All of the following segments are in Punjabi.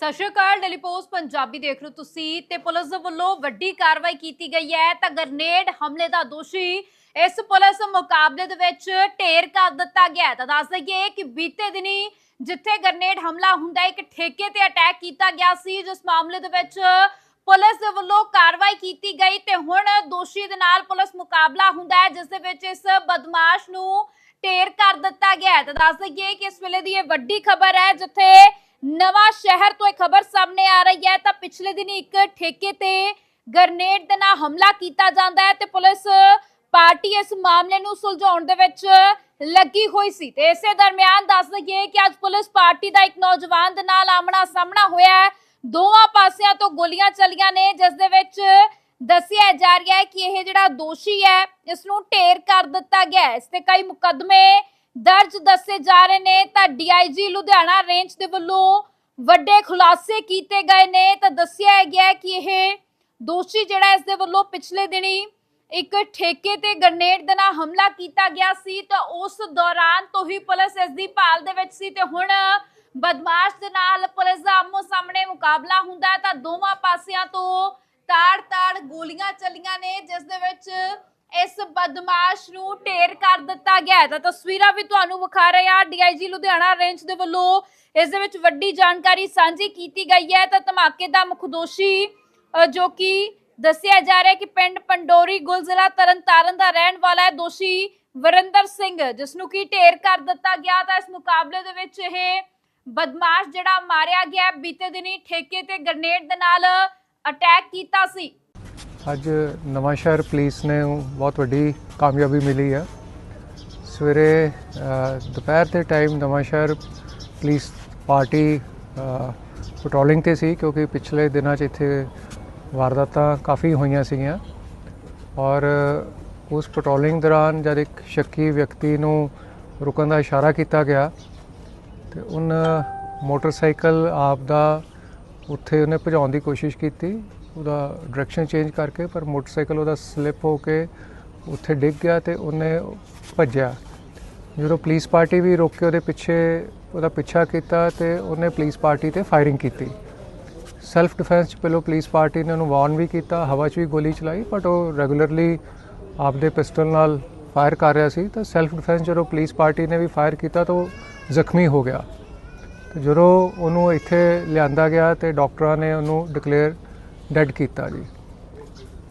ਸਤਿ ਸ਼੍ਰੀ ਅਕਾਲ ਡੇਲੀ ਪੋਸਟ ਪੰਜਾਬੀ ਦੇਖ ਰਹੇ ਤੁਸੀਂ ਤੇ ਪੁਲਿਸ ਦੇ ਵੱਲੋਂ ਵੱਡੀ ਕਾਰਵਾਈ ਕੀਤੀ ਗਈ ਹੈ ਤਾਂ ਗ੍ਰਨੇਡ ਹਮਲੇ ਦਾ ਦੋਸ਼ੀ ਇਸ ਪੁਲਿਸ ਮੁਕਾਬਲੇ ਦੇ ਵਿੱਚ ਢੇਰ ਕਰ ਦਿੱਤਾ ਗਿਆ ਤਾਂ ਦੱਸ ਦਈਏ ਕਿ ਬੀਤੇ ਦਿਨੀ ਜਿੱਥੇ ਗ੍ਰਨੇਡ ਹਮਲਾ ਹੁੰਦਾ, ਇੱਕ ਠੇਕੇ ਤੇ ਅਟੈਕ ਕੀਤਾ ਗਿਆ ਸੀ, ਜਿਸ ਮਾਮਲੇ ਦੇ ਵਿੱਚ ਪੁਲਿਸ ਦੇ ਵੱਲੋਂ ਕਾਰਵਾਈ ਕੀਤੀ ਗਈ ਤੇ ਹੁਣ ਦੋਸ਼ੀ ਦੇ ਨਾਲ ਪੁਲਿਸ ਮੁਕਾਬਲਾ ਹੁੰਦਾ ਹੈ, ਜਿਸ ਦੇ ਵਿੱਚ ਇਸ ਬਦਮਾਸ਼ ਨੂੰ ਢੇਰ ਕਰ ਦਿੱਤਾ ਗਿਆ ਤਾਂ ਦੱਸ ਦਈਏ ਕਿ ਇਸ ਵੇਲੇ ਦੀ ਇਹ ਵੱਡੀ ਖਬਰ ਹੈ, ਜਿੱਥੇ ਨਵਾਂ ਸ਼ਹਿਰ ਤੋਂ ਇਹ ਖਬਰ ਸਾਹਮਣੇ ਆ ਰਹੀ ਹੈ। ਤਾਂ ਪਿਛਲੇ ਦਿਨ ਇੱਕ ਠੇਕੇ ਤੇ ਗ੍ਰਨੇਡ ਦੇ ਨਾਲ ਹਮਲਾ ਕੀਤਾ ਜਾਂਦਾ ਹੈ ਤੇ ਪੁਲਿਸ ਪਾਰਟੀ ਇਸ ਮਾਮਲੇ ਨੂੰ ਸੁਲਝਾਉਣ ਦੇ ਵਿੱਚ ਲੱਗੀ ਹੋਈ ਸੀ। ਤੇ ਇਸੇ ਦਰਮਿਆਨ ਦੱਸ ਦਈਏ ਕਿ ਅੱਜ ਪੁਲਿਸ ਪਾਰਟੀ ਦਾ ਇੱਕ ਨੌਜਵਾਨ ਦੇ ਨਾਲ ਆਮਣਾ ਸਾਹਮਣਾ ਹੋਇਆ ਹੈ। ਦੋਵਾਂ ਪਾਸਿਆਂ ਤੋਂ ਗੋਲੀਆਂ ਚੱਲੀਆਂ ਨੇ, ਜਿਸ ਦੇ ਵਿੱਚ ਦੱਸਿਆ ਜਾ ਰਿਹਾ ਹੈ ਕਿ ਇਹ ਜਿਹੜਾ ਦੋਸ਼ੀ ਹੈ, ਇਸ ਨੂੰ ਢੇਰ ਕਰ ਦਿੱਤਾ ਗਿਆ ਹੈ। ਇਸ ਤੇ ਕਈ ਮੁਕੱਦਮੇ ਦਰਜ ਦੱਸੇ ਜਾ ਰਹੇ ਨੇ ਤਾਂ ਡੀਆਈਜੀ ਲੁਧਿਆਣਾ ਰੇਂਜ ਦੇ ਵੱਲੋਂ ਵੱਡੇ ਖੁਲਾਸੇ ਕੀਤੇ ਗਏ ਨੇ। ਤਾਂ ਦੱਸਿਆ ਗਿਆ ਕਿ ਇਹ ਦੋਸ਼ੀ ਜਿਹੜਾ ਇਸ ਦੇ ਵੱਲੋਂ ਪਿਛਲੇ ਦਿਨੀ ਇੱਕ ਠੇਕੇ ਤੇ ਗ੍ਰਨੇਡ ਦੇ ਨਾਲ ਹਮਲਾ ਕੀਤਾ ਗਿਆ ਸੀ। ਤਾਂ ਉਸ ਦੌਰਾਨ ਤੋਂ ਹੀ ਪੁਲਿਸ ਇਸ ਦੀ ਭਾਲ ਦੇ ਵਿੱਚ ਸੀ ਤੇ ਹੁਣ ਬਦਮਾਸ਼ ਦੇ ਨਾਲ ਪੁਲਿਸ ਦਾ ਆਮੋ ਸਾਹਮਣੇ ਮੁਕਾਬਲਾ ਹੁੰਦਾ ਤਾਂ ਦੋਵਾਂ ਪਾਸਿਆਂ ਤੋਂ ਤਾੜ-ਤਾੜ ਗੋਲੀਆਂ ਚੱਲੀਆਂ ਨੇ, ਜਿਸ ਦੇ ਵਿੱਚ ਇਸ ਬਦਮਾਸ਼ ਨੂੰ ਢੇਰ ਕਰ ਦਿੱਤਾ ਗਿਆ ਹੈ। ਤਾਂ ਤਸਵੀਰਾਂ ਵੀ ਤੁਹਾਨੂੰ ਵਿਖਾ ਰਹੇ ਆ ਡੀਆਈਜੀ ਲੁਧਿਆਣਾ ਰੇਂਜ ਦੇ ਵੱਲੋਂ ਇਸ ਦੇ ਵਿੱਚ ਵੱਡੀ ਜਾਣਕਾਰੀ ਸਾਂਝੀ ਕੀਤੀ ਗਈ ਹੈ। ਤਾਂ ਧਮਾਕੇ ਦਾ ਮੁੱਖ ਦੋਸ਼ੀ ਜੋ ਕਿ ਦੱਸਿਆ ਜਾ ਰਿਹਾ ਹੈ ਕਿ ਪਿੰਡ ਪੰਡੋਰੀ ਗੁਲ ਜ਼ਿਲ੍ਹਾ ਤਰਨਤਾਰਨ ਦਾ ਰਹਿਣ ਵਾਲਾ ਹੈ, ਦੋਸ਼ੀ ਵਰਿੰਦਰ ਸਿੰਘ, ਜਿਸ ਨੂੰ ਕੀ ਢੇਰ ਕਰ ਦਿੱਤਾ ਗਿਆ। ਤਾਂ ਇਸ ਮੁਕਾਬਲੇ ਦੇ ਵਿੱਚ ਇਹ ਬਦਮਾਸ਼ ਜਿਹੜਾ ਮਾਰਿਆ ਗਿਆ ਬੀਤੇ ਦਿਨੀ ਠੇਕੇ ਤੇ ਗ੍ਰਨੇਡ ਦੇ ਨਾਲ ਅਟੈਕ ਕੀਤਾ ਸੀ। ਅੱਜ ਨਵਾਂ ਸ਼ਹਿਰ ਪੁਲਿਸ ਨੇ ਬਹੁਤ ਵੱਡੀ ਕਾਮਯਾਬੀ ਮਿਲੀ ਹੈ ਸਵੇਰੇ ਦੁਪਹਿਰ ਦੇ ਟਾਈਮ ਨਵਾਂ ਸ਼ਹਿਰ ਪੁਲਿਸ ਪਾਰਟੀ ਪੈਟਰੋਲਿੰਗ ਤੇ ਸੀ ਕਿਉਂਕਿ ਪਿਛਲੇ ਦਿਨਾਂ 'ਚ ਇੱਥੇ ਵਾਰਦਾਤਾਂ ਕਾਫੀ ਹੋਈਆਂ ਸੀਗੀਆਂ। ਔਰ ਉਸ ਪੈਟਰੋਲਿੰਗ ਦੌਰਾਨ ਜਦ ਇੱਕ ਸ਼ੱਕੀ ਵਿਅਕਤੀ ਨੂੰ ਰੁਕਣ ਦਾ ਇਸ਼ਾਰਾ ਕੀਤਾ ਗਿਆ, ਤੇ ਉਹਨ ਮੋਟਰਸਾਈਕਲ ਆਪ ਦਾ ਉੱਥੇ ਉਹਨੇ ਭਜਾਉਣ ਦੀ ਕੋਸ਼ਿਸ਼ ਕੀਤੀ। ਉਹਦਾ ਡਾਇਰੈਕਸ਼ਨ ਚੇਂਜ ਕਰਕੇ ਪਰ ਮੋਟਰਸਾਈਕਲ ਉਹਦਾ ਸਲਿੱਪ ਹੋ ਕੇ ਉੱਥੇ ਡਿੱਗ ਗਿਆ ਤੇ ਉਹਨੇ ਭੱਜਿਆ। ਜਦੋਂ ਪੁਲਿਸ ਪਾਰਟੀ ਵੀ ਰੋਕ ਕੇ ਉਹਦੇ ਪਿੱਛੇ ਉਹਦਾ ਪਿੱਛਾ ਕੀਤਾ ਤੇ ਉਹਨੇ ਪੁਲਿਸ ਪਾਰਟੀ ਤੇ ਫਾਇਰਿੰਗ ਕੀਤੀ। ਸੈਲਫ ਡਿਫੈਂਸ ਚ ਪਹਿਲਾਂ ਪੁਲਿਸ ਪਾਰਟੀ ਨੇ ਉਹਨੂੰ ਵਾਰਨ ਵੀ ਕੀਤਾ, ਹਵਾ 'ਚ ਵੀ ਗੋਲੀ ਚਲਾਈ ਬਟ ਉਹ ਰੈਗੂਲਰਲੀ ਆਪਦੇ ਪਿਸਟਲ ਨਾਲ ਫਾਇਰ ਕਰ ਰਿਹਾ ਸੀ। ਤਾਂ ਸੈਲਫ ਡਿਫੈਂਸ ਜਦੋਂ ਪੁਲਿਸ ਪਾਰਟੀ ਨੇ ਵੀ ਫਾਇਰ ਕੀਤਾ ਤਾਂ ਉਹ ਜ਼ਖਮੀ ਹੋ ਗਿਆ। ਤੇ ਜਦੋਂ ਉਹਨੂੰ ਇੱਥੇ ਲਿਆਂਦਾ ਗਿਆ ਤੇ ਡਾਕਟਰਾਂ ਨੇ ਉਹਨੂੰ ਡਿਕਲੇਅਰ ਡੈਡ ਕੀਤਾ ਜੀ।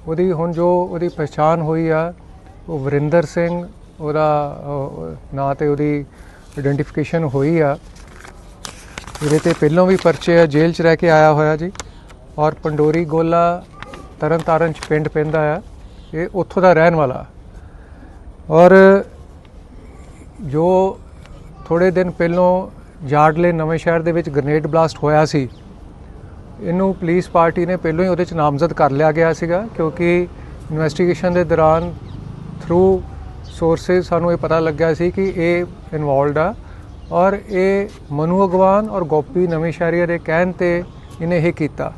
ਉਹਦੀ ਹੁਣ ਜੋ ਉਹਦੀ ਪਛਾਣ ਹੋਈ ਆ, ਉਹ ਵਰਿੰਦਰ ਸਿੰਘ, ਉਹਦਾ ਨਾਂ ਤੇ ਉਹਦੀ ਆਇਡੈਂਟੀਫਿਕੇਸ਼ਨ ਹੋਈ ਆ। ਇਹਦੇ ਤੇ ਪਹਿਲਾਂ ਵੀ ਪਰਚੇ ਆ, ਜੇਲ੍ਹ 'ਚ ਰਹਿ ਕੇ ਆਇਆ ਹੋਇਆ ਜੀ। ਔਰ ਪੰਡੋਰੀ ਗੋਲਾ ਤਰਨਤਾਰਨ 'ਚ ਪਿੰਡ ਪੈਂਦਾ ਆ। ਇਹ ਉੱਥੋਂ ਦਾ ਰਹਿਣ ਵਾਲਾ। ਔਰ ਜੋ ਥੋੜੇ ਦਿਨ ਪਹਿਲਾਂ ਜਾਰਡਲੇ ਨਵੇਂ ਸ਼ਹਿਰ ਦੇ ਵਿੱਚ ਗ੍ਰਨੇਡ ਬਲਾਸਟ ਹੋਇਆ ਸੀ ਇਹਨੂੰ ਪੁਲਿਸ ਪਾਰਟੀ ਨੇ ਪਹਿਲਾਂ ਹੀ ਉਹਦੇ ਚ ਨਾਮਜ਼ਦ ਕਰ ਲਿਆ ਗਿਆ ਸੀਗਾ ਕਿਉਂਕਿ ਇਨਵੈਸਟੀਗੇਸ਼ਨ ਦੇ ਦੌਰਾਨ ਥਰੂ ਸੋਰਸਸ ਸਾਨੂੰ ਇਹ ਪਤਾ ਲੱਗਿਆ ਸੀ ਕਿ ਇਹ ਇਨਵੋਲਡ ਆ। ਔਰ ਇਹ ਮਨੂ ਅਗਵਾਨ ਔਰ ਗੋਪੀ ਨਵੇਂ ਸ਼ਹਿਰੀਆ ਦੇ ਕਹਿਣ ਤੇ ਇਹਨੇ ਇਹ ਕੀਤਾ।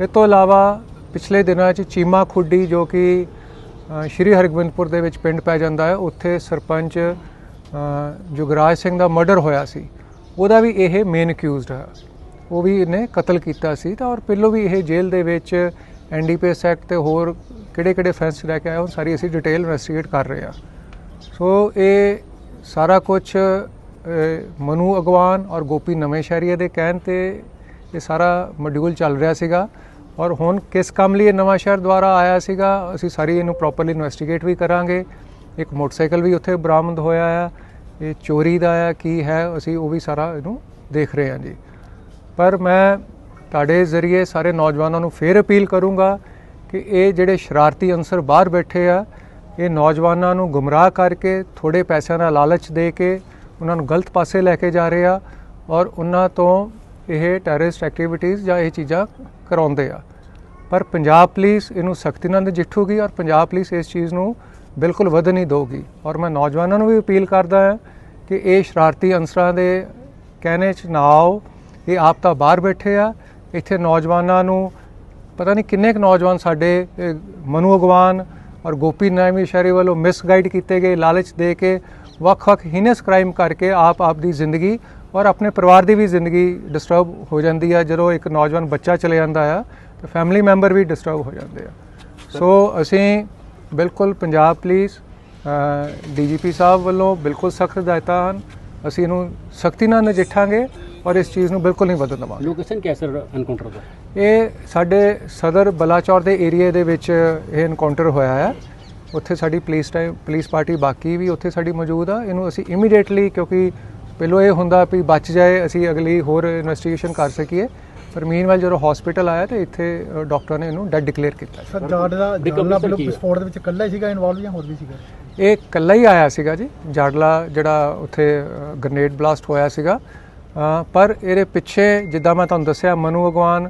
ਇਹ ਤੋਂ ਇਲਾਵਾ ਪਿਛਲੇ ਦਿਨਾਂ 'ਚ ਚੀਮਾ ਖੁੱਡੀ ਜੋ ਕਿ ਸ਼੍ਰੀ ਹਰਗੋਬਿੰਦਪੁਰ ਦੇ ਵਿੱਚ ਪਿੰਡ ਪੈ ਜਾਂਦਾ ਹੈ ਉੱਥੇ ਸਰਪੰਚ ਅ, ਜੁਗਰਾਜ ਸਿੰਘ ਦਾ ਮਰਡਰ ਹੋਇਆ ਸੀ। ਉਹਦਾ ਵੀ ਇਹ ਮੇਨ ਅਕਿਊਜ਼ਡ ਹੈ ਉਹ ਵੀ ਇਹਨੇ ਕਤਲ ਕੀਤਾ ਸੀ ਤਾਂ ਔਰ ਪਹਿਲੋਂ ਵੀ ਇਹ ਜੇਲ੍ਹ ਦੇ ਵਿੱਚ ਐਨਡੀਪੀਐਸ ਐਕਟ ਤੇ ਹੋਰ ਕਿਹੜੇ ਕਿਹੜੇ ਫੈਂਸ ਲੈ ਕੇ ਆਇਆ ਉਹ ਸਾਰੀ ਅਸੀਂ ਡਿਟੇਲ ਇਨਵੈਸਟੀਗੇਟ ਕਰ ਰਹੇ ਹਾਂ। ਸੋ ਇਹ ਸਾਰਾ ਕੁਝ ਮਨੂ ਅਗਵਾਨ ਔਰ ਗੋਪੀ ਨਵੇਂ ਸ਼ਹਿਰੀਏ ਦੇ ਕਹਿਣ ਤੇ ਇਹ ਸਾਰਾ ਮੋਡਿਊਲ ਚੱਲ ਰਿਹਾ ਸੀਗਾ। ਔਰ ਹੁਣ ਕਿਸ ਕੰਮ ਲਈ ਇਹ ਨਵਾਂ ਸ਼ਹਿਰ ਦੁਆਰਾ ਆਇਆ ਸੀਗਾ, ਅਸੀਂ ਸਾਰੀ ਇਹਨੂੰ ਪ੍ਰੋਪਰਲੀ ਇਨਵੈਸਟੀਗੇਟ ਵੀ ਕਰਾਂਗੇ। ਇੱਕ ਮੋਟਰਸਾਈਕਲ ਵੀ ਉੱਥੇ ਬਰਾਮਦ ਹੋਇਆ ਆ, ਇਹ ਚੋਰੀ ਦਾ ਆ, ਕੀ ਹੈ, ਅਸੀਂ ਉਹ ਵੀ ਸਾਰਾ ਇਹਨੂੰ ਦੇਖ ਰਹੇ ਹਾਂ ਜੀ। ਪਰ ਮੈਂ ਤੁਹਾਡੇ ਜ਼ਰੀਏ ਸਾਰੇ ਨੌਜਵਾਨਾਂ ਨੂੰ ਫੇਰ ਅਪੀਲ ਕਰੂੰਗਾ ਕਿ ਇਹ ਜਿਹੜੇ ਸ਼ਰਾਰਤੀ ਅੰਸਰ ਬਾਹਰ ਬੈਠੇ ਆ, ਇਹ ਨੌਜਵਾਨਾਂ ਨੂੰ ਗੁੰਮਰਾਹ ਕਰਕੇ ਥੋੜੇ ਪੈਸਿਆਂ ਦਾ ਲਾਲਚ ਦੇ ਕੇ ਉਹਨਾਂ ਨੂੰ ਗਲਤ ਪਾਸੇ ਲੈ ਕੇ ਜਾ ਰਹੇ ਆ ਔਰ ਉਹਨਾਂ ਤੋਂ ਇਹ ਟੈਰਰਿਸਟ ਐਕਟੀਵਿਟੀਜ਼ ਜਾਂ ਇਹ ਚੀਜ਼ਾਂ ਕਰਾਉਂਦੇ ਆ। ਪਰ ਪੰਜਾਬ ਪੁਲਿਸ ਇਹਨੂੰ ਸਖਤੀ ਨਾਲ ਨਜਿੱਠੂਗੀ ਔਰ ਪੰਜਾਬ ਪੁਲਿਸ ਇਸ ਚੀਜ਼ ਨੂੰ ਬਿਲਕੁਲ ਵਧਣ ਨਹੀਂ ਦੇਊਗੀ। ਔਰ ਮੈਂ ਨੌਜਵਾਨਾਂ ਨੂੰ ਵੀ ਅਪੀਲ ਕਰਦਾ ਹਾਂ ਕਿ ਇਹ ਸ਼ਰਾਰਤੀ ਅੰਸਰਾਂ ਦੇ ਕਹਿਣੇ 'ਚ ਨਾ ਆਓ। ਇਹ ਆਪ ਤਾਂ ਬਾਹਰ ਬੈਠੇ ਆ। ਇੱਥੇ ਨੌਜਵਾਨਾਂ ਨੂੰ ਪਤਾ ਨਹੀਂ ਕਿੰਨੇ ਕੁ ਨੌਜਵਾਨ ਸਾਡੇ ਮਨੂ ਅਗਵਾਨ ਔਰ ਗੋਪੀ ਨਾਮੀ ਸ਼ਹਿਰੀ ਵੱਲੋਂ ਮਿਸਗਾਈਡ ਕੀਤੇ ਗਏ, ਲਾਲਚ ਦੇ ਕੇ ਵੱਖ-ਵੱਖ ਹੀਨਸ ਕ੍ਰਾਈਮ ਕਰਕੇ ਆਪ ਆਪ ਦੀ ਜ਼ਿੰਦਗੀ ਔਰ ਆਪਣੇ ਪਰਿਵਾਰ ਦੀ ਵੀ ਜ਼ਿੰਦਗੀ ਡਿਸਟਰਬ ਹੋ ਜਾਂਦੀ ਆ। ਜਦੋਂ ਇੱਕ ਨੌਜਵਾਨ ਬੱਚਾ ਚਲੇ ਜਾਂਦਾ ਆ, ਤਾਂ ਫੈਮਿਲੀ ਮੈਂਬਰ ਵੀ ਡਿਸਟਰਬ ਹੋ ਜਾਂਦੇ ਆ। ਸੋ ਅਸੀਂ ਬਿਲਕੁਲ ਪੰਜਾਬ ਪੁਲਿਸ ਡੀਜੀਪੀ ਸਾਹਿਬ ਵੱਲੋਂ ਬਿਲਕੁਲ ਸਖਤ ਹਦਾਇਤਾਂ ਹਨ। ਅਸੀਂ ਇਹਨੂੰ ਸਖਤੀ ਨਾਲ ਨਜਿੱਠਾਂਗੇ। ਔਰ ਇਸ ਚੀਜ਼ ਨੂੰ ਬਿਲਕੁਲ ਨਹੀਂ ਵਧਣ ਦੇਵਾਂਗੇ। ਲੋਕੇਸ਼ਨ ਕਿਆ ਸਰ ਐਨਕਾਊਂਟਰ ਦਾ? ਇਹ ਸਾਡੇ ਸਦਰ ਬਲਾਚੌਰ ਦੇ ਏਰੀਆ ਦੇ ਵਿੱਚ ਇਹ ਐਨਕਾਊਂਟਰ ਹੋਇਆ ਹੈ ਉੱਥੇ ਸਾਡੀ ਪੁਲਿਸ ਟਾਈਮ ਪੁਲਿਸ ਪਾਰਟੀ ਬਾਕੀ ਵੀ ਉੱਥੇ ਸਾਡੀ ਮੌਜੂਦ ਆ। ਇਹਨੂੰ ਅਸੀਂ ਇਮੀਡੀਏਟਲੀ ਕਿਉਂਕਿ ਪਹਿਲੋਂ ਇਹ ਹੁੰਦਾ ਵੀ ਬਚ ਜਾਏ ਅਸੀਂ ਅਗਲੀ ਹੋਰ ਇਨਵੈਸਟੀਗੇਸ਼ਨ ਕਰ ਸਕੀਏ। ਪਰ ਮੀਨਵਾਈਲ ਜਦੋਂ ਹਸਪੀਟਲ ਆਇਆ ਤੇ ਇੱਥੇ ਡਾਕਟਰ ਨੇ ਇਹਨੂੰ ਡੈਡ ਡਿਕਲੇਅਰ ਕੀਤਾ। ਸਰ ਕੀ ਹੈ? ਵਿਸਫੋਟ ਦੇ ਵਿੱਚ ਇਕੱਲਾ ਹੀ ਸੀਗਾ ਇਨਵੋਲਵ ਜਾਂ ਹੋਰ ਵੀ ਸੀਗਾ? ਇਹ ਇਕੱਲਾ ਹੀ ਆਇਆ ਸੀਗਾ ਜੀ। ਜਾੜਲਾ ਜਿਹੜਾ ਉੱਥੇ ਗ੍ਰਨੇਡ ਬਲਾਸਟ ਹੋਇਆ ਸੀਗਾ। ਪਰ ਇਹਦੇ ਪਿੱਛੇ ਜਿੱਦਾਂ ਮੈਂ ਤੁਹਾਨੂੰ ਦੱਸਿਆ ਮਨੂ ਅਗਵਾਨ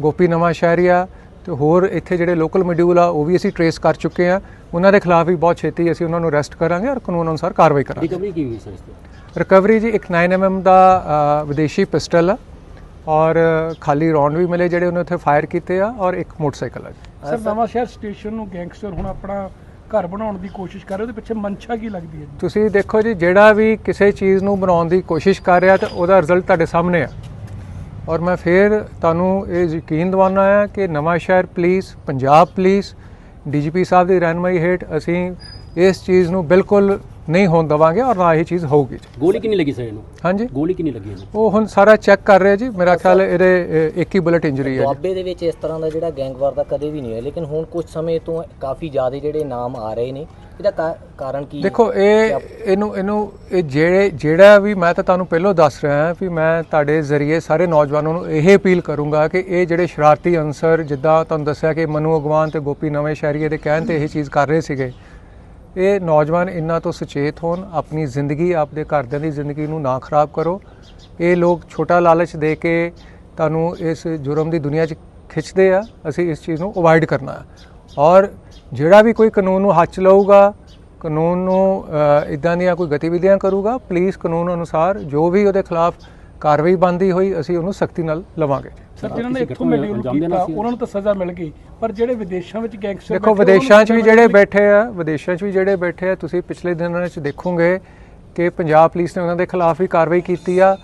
ਗੋਪੀ ਨਵਾਂ ਸ਼ਹਿਰੀਆ ਤੇ ਹੋਰ ਇੱਥੇ ਜਿਹੜੇ ਲੋਕਲ ਮੋਡਿਊਲ ਆ ਉਹ ਵੀ ਅਸੀਂ ਟਰੇਸ ਕਰ ਚੁੱਕੇ ਆ ਉਹਨਾਂ ਦੇ ਖਿਲਾਫ ਵੀ ਬਹੁਤ ਛੇਤੀ ਅਸੀਂ ਉਹਨਾਂ ਨੂੰ ਅਰੈਸਟ ਕਰਾਂਗੇ ਔਰ ਕਾਨੂੰਨ ਅਨੁਸਾਰ ਕਾਰਵਾਈ ਕਰਾਂਗੇ। ਰਿਕਵਰੀ ਕੀ ਹੋਈ ਸਰ ਇਸ ਤੋਂ? ਰਿਕਵਰੀ ਜੀ ਇੱਕ 9mm ਦਾ ਵਿਦੇਸ਼ੀ ਪਿਸਟਲ ਆ ਔਰ ਖਾਲੀ ਰੌਂਡ ਵੀ ਮਿਲੇ ਜਿਹੜੇ ਉਹਨੇ ਉੱਥੇ ਫਾਇਰ ਕੀਤੇ ਆ ਔਰ ਇੱਕ ਮੋਟਰਸਾਈਕਲ ਆ ਜੀ। ਸਰ ਨਵਾਂ ਸ਼ਹਿਰ ਸਟੇਸ਼ਨ ਨੂੰ ਗੈਂਗਸਟਰ ਹੁਣ ਆਪਣਾ ਘਰ ਬਣਾਉਣ ਦੀ ਕੋਸ਼ਿਸ਼ ਕਰ ਰਹੇ, ਉਹਦੇ ਪਿੱਛੇ ਮਨਸ਼ਾ ਕੀ ਲੱਗਦੀ ਹੈ ਜੀ? ਤੁਸੀਂ ਦੇਖੋ ਜੀ, ਜਿਹੜਾ ਵੀ ਕਿਸੇ ਚੀਜ਼ ਨੂੰ ਬਣਾਉਣ ਦੀ ਕੋਸ਼ਿਸ਼ ਕਰ ਰਿਹਾ ਤਾਂ ਉਹਦਾ ਰਿਜ਼ਲਟ ਤੁਹਾਡੇ ਸਾਹਮਣੇ ਆ। ਔਰ ਮੈਂ ਫੇਰ ਤੁਹਾਨੂੰ ਇਹ ਯਕੀਨ ਦਿਵਾਉਣਾ ਹੈ ਕਿ Nawanshahr police Punjab police DGP sahib ਦੀ ਰਹਿਨਮਾਈ ਹੇਠ ਅਸੀਂ ਇਸ ਚੀਜ਼ ਨੂੰ ਬਿਲਕੁਲ ਨਹੀਂ ਹੋਣ ਦੇਵਾਂਗੇ ਔਰ ਨਾ ਇਹ ਚੀਜ਼ ਹੋਊਗੀ ਜੀ। ਗੋਲੀ ਕਿੰਨੀ ਲੱਗੀ ਸਰ ਇਹਨੂੰ? ਹਾਂਜੀ। ਗੋਲੀ ਕਿੰਨੀ ਲੱਗੀ ਇਹਨੂੰ? ਉਹ ਹੁਣ ਸਾਰਾ ਚੈੱਕ ਕਰ ਰਹੇ ਜੀ ਮੇਰਾ ਖਿਆਲ ਇਹਦੇ ਅ, ਇੱਕ ਹੀ ਬੁਲਟ ਇੰਜਰੀ ਹੈ ਜੀ। ਦੁਆਬੇ ਦੇ ਵਿੱਚ ਇਸ ਤਰ੍ਹਾਂ ਦਾ ਜਿਹੜਾ ਗੈਂਗਵਾਰ ਦਾ ਕਦੇ ਵੀ ਨਹੀਂ ਹੋਇਆ ਲੇਕਿਨ ਹੁਣ ਕੁਝ ਸਮੇਂ ਤੋਂ ਕਾਫੀ ਜ਼ਿਆਦਾ ਜਿਹੜੇ ਨਾਮ ਆ ਰਹੇ ਨੇ ਇਹਦਾ ਕਾ- ਕਾਰਨ ਕੀ ਦੇਖੋ ਇਹ ਇਹਨੂੰ ਇਹਨੂੰ ਇਹ ਜਿਹੜੇ ਜਿਹੜਾ ਵੀ ਮੈਂ ਤਾਂ ਤੁਹਾਨੂੰ ਪਹਿਲਾਂ ਦੱਸ ਰਿਹਾ ਹਾਂ ਵੀ ਮੈਂ ਤੁਹਾਡੇ ਜ਼ਰੀਏ ਸਾਰੇ ਨੌਜਵਾਨਾਂ ਨੂੰ ਇਹ ਅਪੀਲ ਕਰੂੰਗਾ ਕਿ ਇਹ ਜਿਹੜੇ ਸ਼ਰਾਰਤੀ ਅੰਸਰ ਜਿੱਦਾਂ ਤੁਹਾਨੂੰ ਦੱਸਿਆ ਕਿ ਮਨੂ ਅਗਵਾਨ ਤੇ ਗੋਪੀ ਨਵੇਂ ਸ਼ਹਿਰੀਏ ਦੇ ਕਹਿਣ ਤੇ ਇਹ ਚੀਜ਼ ਕਰ ਰਹੇ ਸੀਗੇ ਇਹ ਨੌਜਵਾਨ ਇਹਨਾਂ ਤੋਂ ਸੁਚੇਤ ਹੋਣ, ਆਪਣੀ ਜ਼ਿੰਦਗੀ, ਆਪਦੇ ਘਰਦਿਆਂ ਦੀ ਜ਼ਿੰਦਗੀ ਨੂੰ ਨਾ ਖਰਾਬ ਕਰੋ। ਇਹ ਲੋਕ ਛੋਟਾ ਲਾਲਚ ਦੇ ਕੇ ਤੁਹਾਨੂੰ ਇਸ ਜੁਰਮ ਦੀ ਦੁਨੀਆ 'ਚ ਖਿੱਚਦੇ ਆ। ਅਸੀਂ ਇਸ ਚੀਜ਼ ਨੂੰ ਅਵਾਇਡ ਕਰਨਾ ਹੈ ਔਰ ਜਿਹੜਾ ਵੀ ਕੋਈ ਕਾਨੂੰਨ ਨੂੰ ਹੱਥ ਲਊਗਾ, ਕਾਨੂੰਨ ਨੂੰ ਇਦਾਂ ਦੀਆਂ ਕੋਈ ਗਤੀਵਿਧੀਆਂ ਕਰੂਗਾ ਪੁਲਿਸ ਕਾਨੂੰਨ ਅਨੁਸਾਰ ਜੋ ਵੀ ਉਹਦੇ ਖਿਲਾਫ ਕਾਰਵਾਈ ਬੰਦੀ ਹੋਈ ਅਸੀਂ ਉਹਨੂੰ ਸਖਤੀ ਨਾਲ ਲਵਾਂਗੇ ਸਰ ਜਿਨ੍ਹਾਂ ਨੇ ਇੱਥੋਂ ਦੇਣਾ ਕੀਤਾ। ਉਹਨਾਂ ਨੂੰ ਤਾਂ ਸਜ਼ਾ ਮਿਲ ਗਈ ਪਰ ਜਿਹੜੇ ਵਿਦੇਸ਼ਾਂ ਵਿੱਚ ਗੈਂਗਸਟਰ ਦੇਖੋ ਵਿਦੇਸ਼ਾਂ 'ਚ ਵੀ ਜਿਹੜੇ ਮਿਲ ਬੈਠੇ ਆ ਵਿਦੇਸ਼ਾਂ 'ਚ ਵੀ ਜਿਹੜੇ ਬੈਠੇ ਆ ਤੁਸੀਂ ਪਿਛਲੇ ਦਿਨਾਂ 'ਚ ਦੇਖੋਗੇ ਕਿ ਪੰਜਾਬ ਪੁਲਿਸ ਨੇ ਉਹਨਾਂ ਦੇ ਖਿਲਾਫ ਵੀ ਕਾਰਵਾਈ ਕੀਤੀ ਆ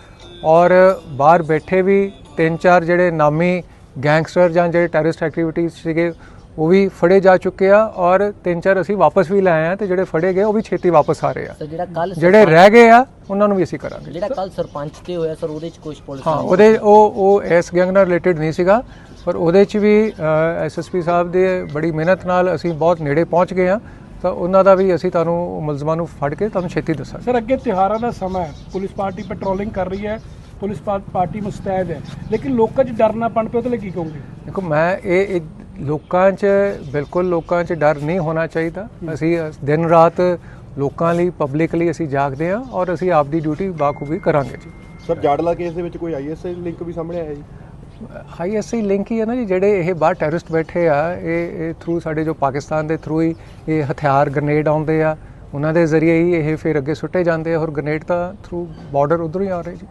ਔਰ ਬਾਹਰ ਬੈਠੇ ਵੀ ਤਿੰਨ ਚਾਰ ਜਿਹੜੇ ਨਾਮੀ ਗੈਂਗਸਟਰ ਜਾਂ ਜਿਹੜੇ ਟੈਰਰਿਸਟ ਐਕਟੀਵਿਟੀਜ਼ ਸੀਗੇ ਉਹ ਵੀ ਫੜੇ ਜਾ ਚੁੱਕੇ ਆ ਔਰ ਤਿੰਨ ਚਾਰ ਅਸੀਂ ਵਾਪਸ ਵੀ ਲਾਏ ਆ ਤੇ ਜਿਹੜੇ ਫੜੇ ਗਏ ਉਹ ਵੀ ਛੇਤੀ ਵਾਪਸ ਆ ਰਹੇ ਆ। ਸਰ ਜਿਹੜਾ ਕੱਲ ਜਿਹੜੇ ਰਹਿ ਗਏ ਆ ਉਹਨਾਂ ਨੂੰ ਵੀ ਅਸੀਂ ਕਰਾਂਗੇ। ਜਿਹੜਾ ਕੱਲ ਸਰਪੰਚ ਤੇ ਹੋਇਆ ਸਰ ਉਹਦੇ ਚ ਕੁਝ ਪੁਲਿਸ ਹਾਂ ਉਹਦੇ ਉਹ ਉਹ ਇਸ ਗੈਂਗ ਨਾਲ ਰਿਲੇਟਡ ਨਹੀਂ ਸੀਗਾ ਪਰ ਉਹਦੇ 'ਚ ਵੀ ਐਸਐਸਪੀ ਸਾਹਿਬ ਦੇ ਬੜੀ ਮਿਹਨਤ ਨਾਲ ਅਸੀਂ ਬਹੁਤ ਨੇੜੇ ਪਹੁੰਚ ਗਏ ਆ ਤਾਂ ਉਹਨਾਂ ਦਾ ਵੀ ਅਸੀਂ ਤੁਹਾਨੂੰ ਮੁਲਜ਼ਮਾਂ ਨੂੰ ਫੜ ਕੇ ਤੁਹਾਨੂੰ ਛੇਤੀ ਦੱਸਾਂਗੇ। ਸਰ ਅੱਗੇ ਤਿਉਹਾਰਾਂ ਦਾ ਸਮਾਂ ਹੈ। ਪੁਲਿਸ ਪਾਰਟੀ ਪੈਟਰੋਲਿੰਗ ਕਰ ਰਹੀ ਹੈ ਪੁਲਿਸ ਪਾਰਟੀ ਮੁਸਤੈਦ ਹੈ। ਲੇਕਿਨ ਲੋਕਾਂ 'ਚ ਡਰ ਨਾ ਪਣ ਪਿਆ ਉਹਦੇ ਲਈ ਕੀ ਕਹੋਗੇ? ਦੇਖੋ ਮੈਂ ਇਹ ਲੋਕਾਂ 'ਚ ਬਿਲਕੁਲ ਲੋਕਾਂ 'ਚ ਡਰ ਨਹੀਂ ਹੋਣਾ ਚਾਹੀਦਾ। ਅਸੀਂ ਦਿਨ ਰਾਤ ਲੋਕਾਂ ਲਈ ਪਬਲਿਕ ਲਈ ਅਸੀਂ ਜਾਗਦੇ ਆ ਔਰ ਅਸੀਂ ਆਪਦੀ ਡਿਊਟੀ ਬਾਖੂਬੀ ਕਰਾਂਗੇ। ਜੀ। ਸਰ ਜਾੜਲਾ ਕੇਸ ਦੇ ਵਿੱਚ ਕੋਈ ਆਈਐਸਆਈ ਲਿੰਕ ਵੀ ਸਾਹਮਣੇ ਆਇਆ ਜੀ? ਆਈਐਸਆਈ ਲਿੰਕ ਹੀ ਹੈ ਨਾ ਜੀ ਜਿਹੜੇ ਇਹ ਬਾਹਰ ਟੈਰਰਿਸਟ ਬੈਠੇ ਆ ਇਹ ਇਹ ਥਰੂ ਸਾਡੇ ਜੋ ਪਾਕਿਸਤਾਨ ਦੇ ਥਰੂ ਹੀ ਇਹ ਹਥਿਆਰ ਗ੍ਰਨੇਡ ਆਉਂਦੇ ਆ। ਉਹਨਾਂ ਦੇ ਜ਼ਰੀਏ ਹੀ ਇਹ ਫਿਰ ਅੱਗੇ ਸੁੱਟੇ ਜਾਂਦੇ ਆ ਔਰ ਗ੍ਰਨੇਡ ਤਾਂ ਥਰੂ ਬਾਰਡਰ ਉਧਰੋਂ ਹੀ ਆ ਰਹੇ ਜੀ।